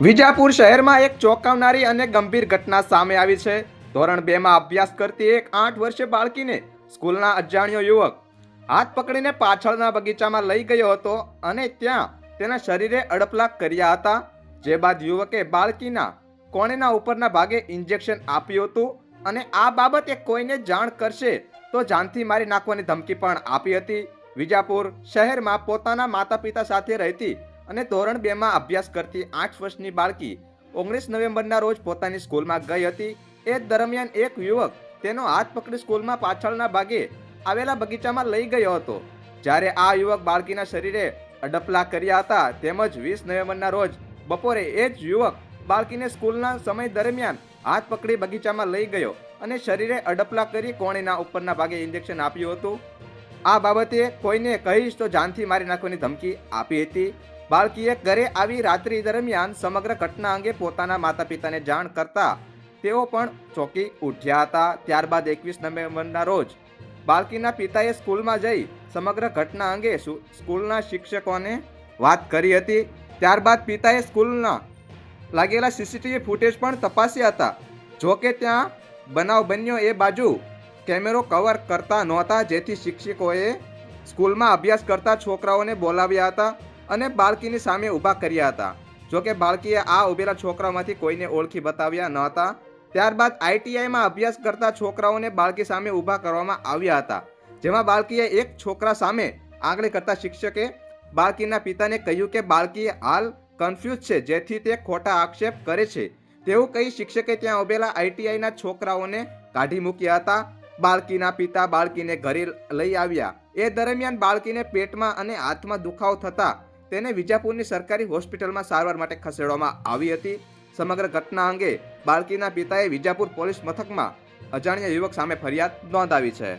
વિજાપુર શહેરમાં એક ચોંકાવનારી અને ગંભીર ઘટના સામે આવી છે. ધોરણ બે માં અભ્યાસ કરતી એક આઠ વર્ષે બાળકીને સ્કૂલના અજાણ્યો યુવક હાથ પકડીને પાછળના બગીચામાં લઈ ગયો હતો અને ત્યાં તેના શરીરે અડપલા કર્યા હતા. જે બાદ યુવકે બાળકીના કોણેના ઉપરના ભાગે ઇન્જેક્શન આપ્યું હતું અને આ બાબતે કોઈને જાણ કરશે તો જાનથી મારી નાખવાની ધમકી પણ આપી હતી. વિજાપુર શહેરમાં પોતાના માતા પિતા સાથે રહેતી અને ધોરણ બેમાં અભ્યાસ કરતી આઠ વર્ષની બાળકી ઓગણીસ નવેમ્બરના રોજ પોતાની સ્કૂલમાં ગઈ હતી. એ દરમિયાન એક યુવક તેનો હાથ પકડી સ્કૂલમાં પાછળના ભાગે આવેલા બગીચામાં લઈ ગયો હતો. જ્યારે આ યુવક બાળકીના શરીરે અડપલા કર્યા હતા તેમજ વીસ નવેમ્બરના રોજ બપોરે એ જ યુવક બાળકીને સ્કૂલના સમય દરમિયાન હાથ પકડી બગીચામાં લઈ ગયો અને શરીરે અડપલા કરી કોણીના ઉપરના ભાગે ઇન્જેક્શન આપ્યું હતું. આ બાબતે કોઈને કહીશ તો જાનથી મારી નાખવાની ધમકી આપી હતી. બાળકીએ ઘરે આવી રાત્રિ દરમિયાન સમગ્ર ઘટના અંગે પોતાના માતા પિતાને જાણ કરતા તેઓ પણ ચોંકી ઉઠ્યા હતા. ત્યારબાદ એકવીસ નવેમ્બરના રોજ બાળકીના પિતાએ સ્કૂલમાં જઈ સમગ્ર ઘટના અંગે સ્કૂલના શિક્ષકોને વાત કરી હતી. ત્યારબાદ પિતાએ સ્કૂલના લાગેલા સીસીટીવી ફૂટેજ પણ તપાસ્યા હતા. જોકે ત્યાં બનાવ બન્યો એ બાજુ કેમેરો કવર કરતા નહોતા, જેથી શિક્ષકોએ સ્કૂલમાં અભ્યાસ કરતા છોકરાઓને બોલાવ્યા હતા અને બાળકીની સામે ઊભા કર્યા હતા. જોકે બાળકીએ આ ઊભેલા છોકરાઓમાંથી કોઈને ઓળખી બતાવ્યા ન હતા ત્યારબાદ આઈટીઆઈમાં અભ્યાસ કરતા છોકરાઓને બાળકી સામે ઊભા કરવામાં આવ્યા હતા, જેમાં બાળકીએ એક છોકરા સામે આંગળી કરતા શિક્ષકે બાળકીના પિતાને કહ્યું કે, બાળકી, હાલ કન્ફ્યુઝ છે, જેથી તે ખોટા આક્ષેપ કરે છે. તેવું કહી શિક્ષકે ત્યાં ઉભેલા આઈટીઆઈના છોકરાઓને કાઢી મૂક્યા હતા બાળકીના પિતા બાળકીને ઘરે લઈ આવ્યા. એ દરમિયાન બાળકીને પેટમાં અને હાથમાં દુખાવો થતા તેને વિજાપુરની સરકારી હોસ્પિટલમાં સારવાર માટે ખસેડવામાં આવી હતી. સમગ્ર ઘટના અંગે બાળકીના પિતાએ વિજાપુર પોલીસ મથકમાં અજાણ્યા યુવક સામે ફરિયાદ નોંધાવી છે.